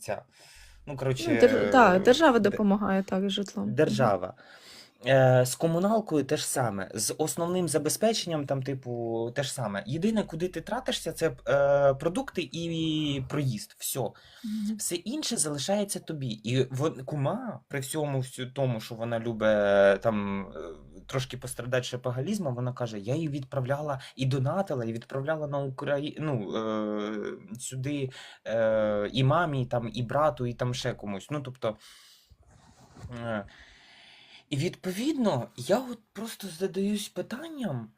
ця. Ну, коротше, Ну, дер... да, е, держава допомагає так з житлом. Держава. Е, З комуналкою те ж саме, з основним забезпеченням, там, типу, те ж саме. Єдине, куди ти тратишся, це е, продукти і проїзд. Все. Все інше залишається тобі. І вон, кума, при всьому всю тому, що вона любить там е, трошки пострадати шепагалізмом, вона каже: я її відправляла і донатила, і відправляла на Україну ну, е, сюди е, і мамі, там, і брату, і там ще комусь. Ну, тобто. Е, і відповідно, я от просто задаюсь питанням.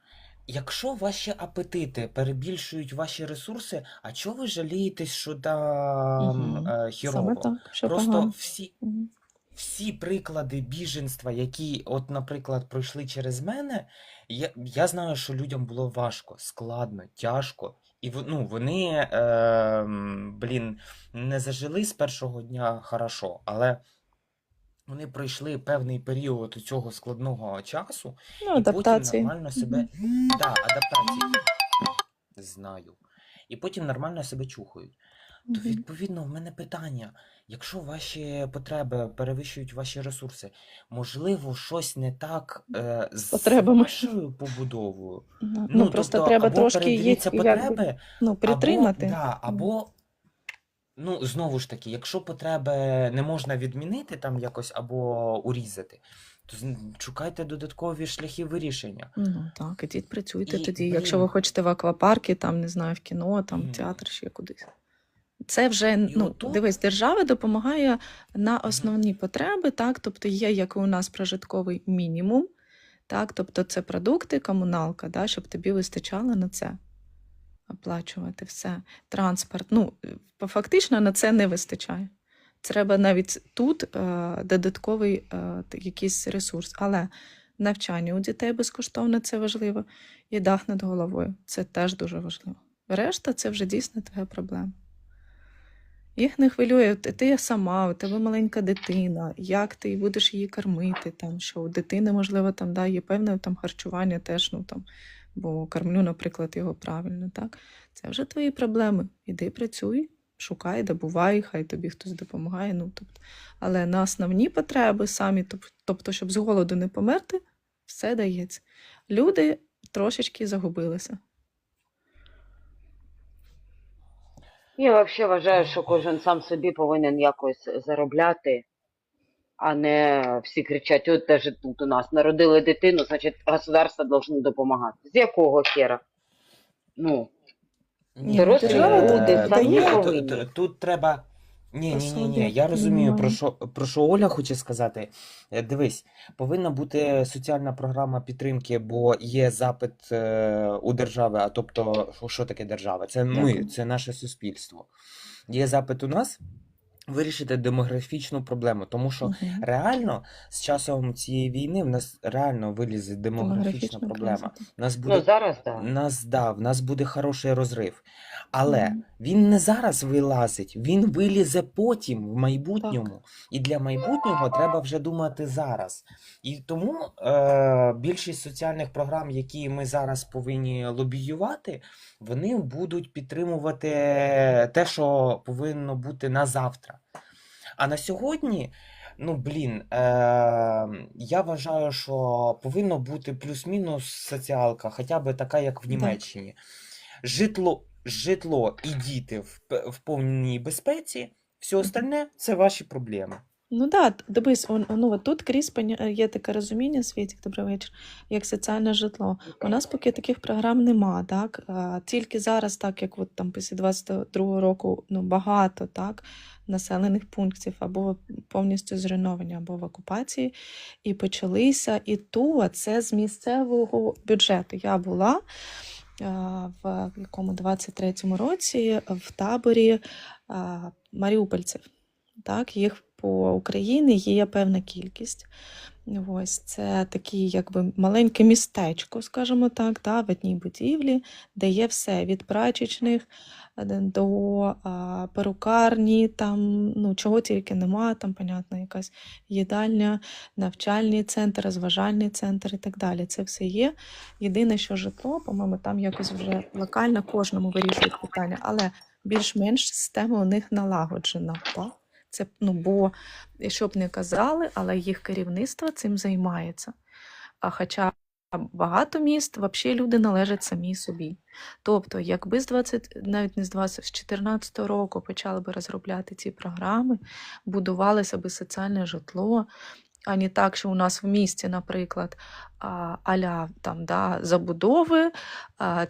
Якщо ваші апетити перебільшують ваші ресурси, а чого ви жалієтесь, що там Мгм. е, хірово? так, що Просто погано. всі, всі приклади біженства, які, от, наприклад, пройшли через мене, я, я знаю, що людям було важко, складно, тяжко. І ну, вони, е, блін, не зажили з першого дня хорошо, але вони пройшли певний період цього складного часу, Ну, і потім нормально себе. Да, адаптації. Знаю. І потім нормально себе чухають. То відповідно в мене питання: якщо ваші потреби перевищують ваші ресурси, можливо, щось не так е, з Потребами. вашою побудовою. Ну, Ну, просто тобто, треба або трошки їх передивіться якби, потреби, ну, або, да, або, ну, знову ж таки, якщо потреби не можна відмінити там якось або урізати, то шукайте додаткові шляхи вирішення. Ну так, ідіть працюйте І, тоді. Якщо ви хочете в аквапарки, там не знаю, в кіно, там в театр, ще кудись. Це вже, і ну, отут, дивись, держава допомагає на основні потреби, так, тобто є, як і у нас прожитковий мінімум, так, тобто це продукти, комуналка, да, щоб тобі вистачало на це оплачувати все. Транспорт. Ну, е, фактично на це не вистачає. Треба навіть тут е, додатковий е, якийсь ресурс. Але навчання у дітей безкоштовне це важливо, і дах над головою це теж дуже важливо. Решта це вже дійсно твоя проблема. Їх не хвилює, ти, сама, у тебе маленька дитина, як ти будеш її кормити, там, що у дитини, можливо, там да, є певне там, харчування теж, ну, там, бо кормлю, наприклад, його правильно. Так? Це вже твої проблеми. Іди працюй, шукай, добувай, хай тобі хтось допомагає. Ну, тобто. Але на основні потреби самі, тобто, щоб з голоду не померти, все дається. Люди трошечки загубилися. Я взагалі вважаю, що кожен сам собі повинен якось заробляти, а не всі кричать, от теж тут у нас народили дитину, значить государство должно допомагати. З якого хера? Ну, Ні, дорослі держава е, люди дає- самі ні, дає ту- повинні. ту- тут треба. Ні, ні, ні, ні. Я розумію, про що, про що Оля хоче сказати. Е, Дивись, повинна бути соціальна програма підтримки, бо є запит е, у держави. А тобто, що- що таке держава? Це ми, це наше суспільство. Є запит у нас вирішити демографічну проблему, тому що Мгм. реально з часом цієї війни в нас реально вилізе демографічна Демографічна проблема. так. Нас Ну буде зараз так. нас да, в нас буде хороший розрив. Але Мгм. він не зараз вилазить, він вилізе потім, в Так. майбутньому. І для майбутнього треба вже думати зараз. І тому е, більшість соціальних програм, які ми зараз повинні лобіювати, вони будуть підтримувати те, що повинно бути на завтра. А на сьогодні, ну блін, е, я вважаю, що повинно бути плюс-мінус соціалка, хоча б така, як в Німеччині. Житло, житло і діти в, в повній безпеці, все остальне це ваші проблеми. Ну так, да, дивись, он, ну, от тут крізь є таке розуміння, Світік, добрий вечір, як соціальне житло. У нас поки таких програм нема, так? Тільки зараз, так як от там після 22 року ну, багато так, населених пунктів або повністю зруйновані, або в окупації, і почалися. І то це з місцевого бюджету. Я була в якому 23-му році в таборі маріупольців. Так, їх по Україні є певна кількість. Ось це таке, якби маленьке містечко, скажімо так, да, в одній будівлі, де є все від прачечних е, до а, перукарні, там ну чого тільки нема, там, понятно, якась їдальня, навчальний центр, розважальний центр і так далі. Це все є. Єдине, що житло, по-моєму, там якось вже локально кожному вирішують питання. Але більш-менш система у них налагоджена. Так? Це, ну, бо, що б не казали, але їх керівництво цим займається. А хоча багато міст взагалі люди належать самі собі. Тобто, якби з 20, навіть не з 20, з 14 року почали би розробляти ці програми, будувалося би соціальне житло, а не так, що у нас в місті, наприклад, аля там, да, забудови,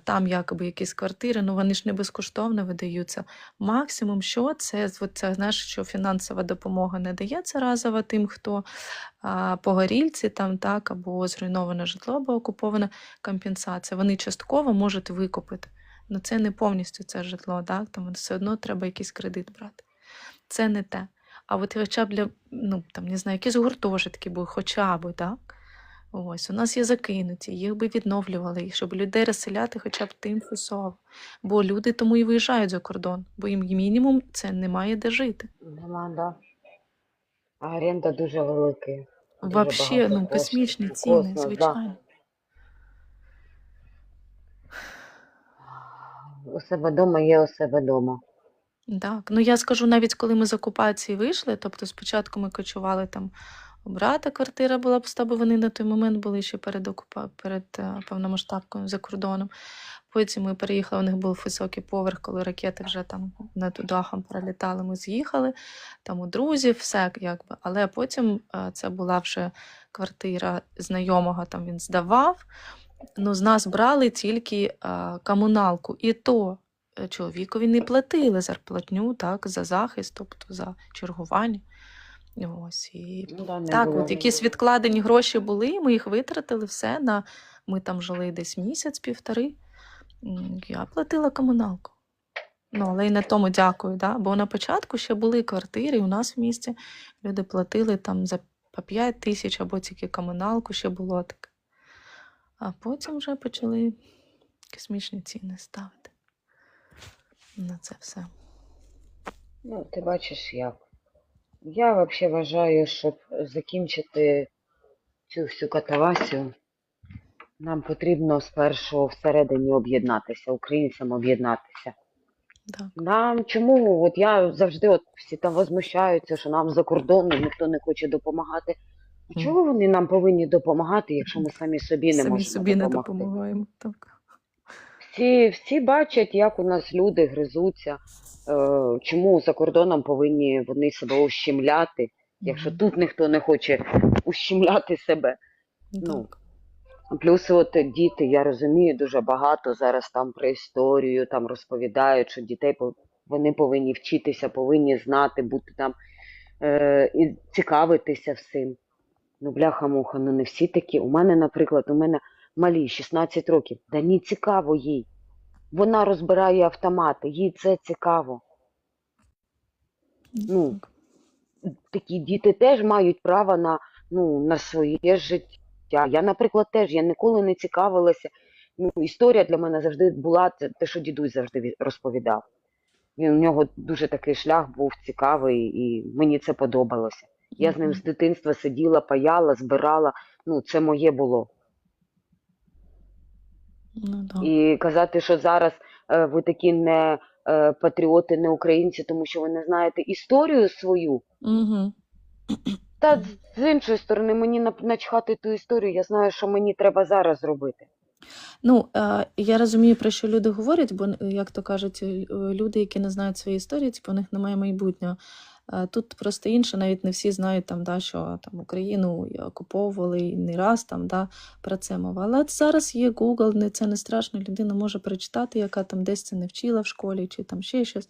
там якоби якісь квартири, ну вони ж не безкоштовно видаються. Максимум, що це, це знаєш, що фінансова допомога не дається разово тим, хто погорільці там, так, або зруйноване житло, або окупована компенсація. Вони частково можуть викупити. Ну це не повністю це житло, так? Тому все одно треба якийсь кредит брати. Це не те. А от хоча б для, ну там не знаю, якісь гуртожитки були, хоча б, так? Ось, у нас є закинуті, їх би відновлювали, щоб людей розселяти хоча б тимчасово. Бо люди тому і виїжджають за кордон, бо їм мінімум це немає де жити. Нема, да. А оренда дуже велика. Багато ну, космічні ціни, Космос, да. У себе вдома є у себе вдома. Так, ну я скажу, навіть коли ми з окупації вийшли, тобто спочатку ми кочували там у брата квартира була пуста, бо вони на той момент були ще перед окупа... перед е, повномасштабкою за кордоном. Потім ми переїхали, у них був високий поверх, коли ракети вже там над дахом пролітали, ми з'їхали, там у друзів, все якби. Але потім е, це була вже квартира знайомого, там він здавав. Ну, з нас брали тільки е, комуналку. І то чоловікові не платили зарплатню так, за захист, тобто за чергування. Ось, і Ну, да, так, було. от якісь відкладені гроші були, ми їх витратили все на ми там жили десь місяць-півтори. Я платила комуналку. Ну, але й на тому дякую, да? бо на початку ще були квартири, і у нас в місті люди платили там за по 5 тисяч або тільки комуналку ще було таке. А потім вже почали космічні ціни ставити на це все. Ну, ти бачиш як. Я взагалі вважаю, щоб закінчити цю всю катавасію, нам потрібно спершу всередині об'єднатися, українцям об'єднатися. Так. Нам чому? От я завжди от всі там возмущаються, що нам за кордоном ніхто не хоче допомагати. Чого вони нам повинні допомагати, якщо ми самі собі не Самі можемо собі не допомагаємо. Так. Всі, всі бачать, як у нас люди гризуться, е, чому за кордоном повинні вони себе ущемляти, якщо тут ніхто не хоче ущемляти себе. ну, Плюс от діти, я розумію, дуже багато зараз там про історію, там розповідають, що дітей вони повинні вчитися, повинні знати, бути там е, і цікавитися всім. Ну, бляха-муха, ну не всі такі. У мене, наприклад, у мене малі 16 років. Да ні цікаво їй. Вона розбирає автомати, їй це цікаво. Ну, такі діти теж мають право на, ну, на своє життя. Я, наприклад, теж я ніколи не цікавилася. Ну, історія для мене завжди була те, що дідусь завжди розповідав. Він у нього дуже такий шлях був цікавий, і мені це подобалося. Я з ним з дитинства сиділа, паяла, збирала. Ну, це моє було. Ну, да. І казати, що зараз е, ви такі не е, патріоти, не українці, тому що ви не знаєте історію свою. Угу. Та з- іншої сторони, мені начхати ту історію, я знаю, що мені треба зараз зробити. Ну, е, я розумію, про що люди говорять, бо, як то кажуть, е, люди, які не знають своєї історії, типу, у них немає майбутнього. Тут просто інше, навіть не всі знають, там, да, що там, Україну окуповували і не раз там, да, про це мова. Але зараз є Google, не, це не страшно, людина може прочитати, яка там десь це не вчила в школі чи там ще щось.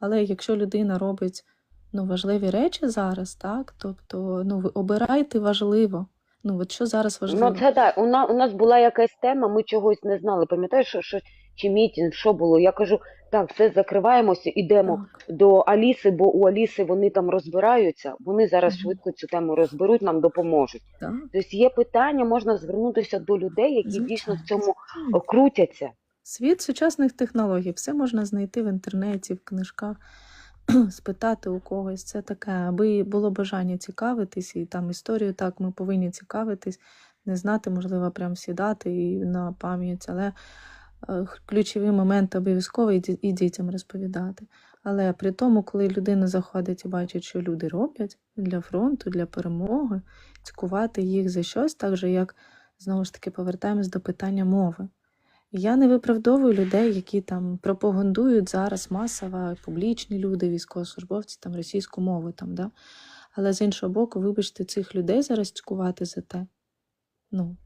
Але якщо людина робить ну, важливі речі зараз, так, тобто ну, ви обирайте важливо. Ну, от що зараз важливо? Ну, це так, у, на, у нас була якась тема, ми чогось не знали. Пам'ятаєш, що, що чи мітінг, що було? Я кажу, так, все, закриваємося, ідемо до Аліси, бо у Аліси вони там розбираються, вони зараз швидко цю тему розберуть, нам допоможуть. Так. Тобто є питання, можна звернутися до людей, які дійсно в цьому крутяться. Світ сучасних технологій, все можна знайти в інтернеті, в книжках, спитати у когось. Це таке, аби було бажання цікавитись, і там історію так ми повинні цікавитись, не знати, можливо, прям всі дати і на пам'ять, але ключові моменти обов'язково і дітям розповідати. Але при тому, коли людина заходить і бачить, що люди роблять для фронту, для перемоги, цькувати їх за щось, так же як знову ж таки повертаємось до питання мови. Я не виправдовую людей, які там пропагандують зараз масово публічні люди, військовослужбовці там російську мову там, да? Але з іншого боку, вибачте, цих людей зараз цькувати за те. Ну,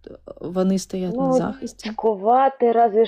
вони стоять на Ну, захисті. Цькувати, разве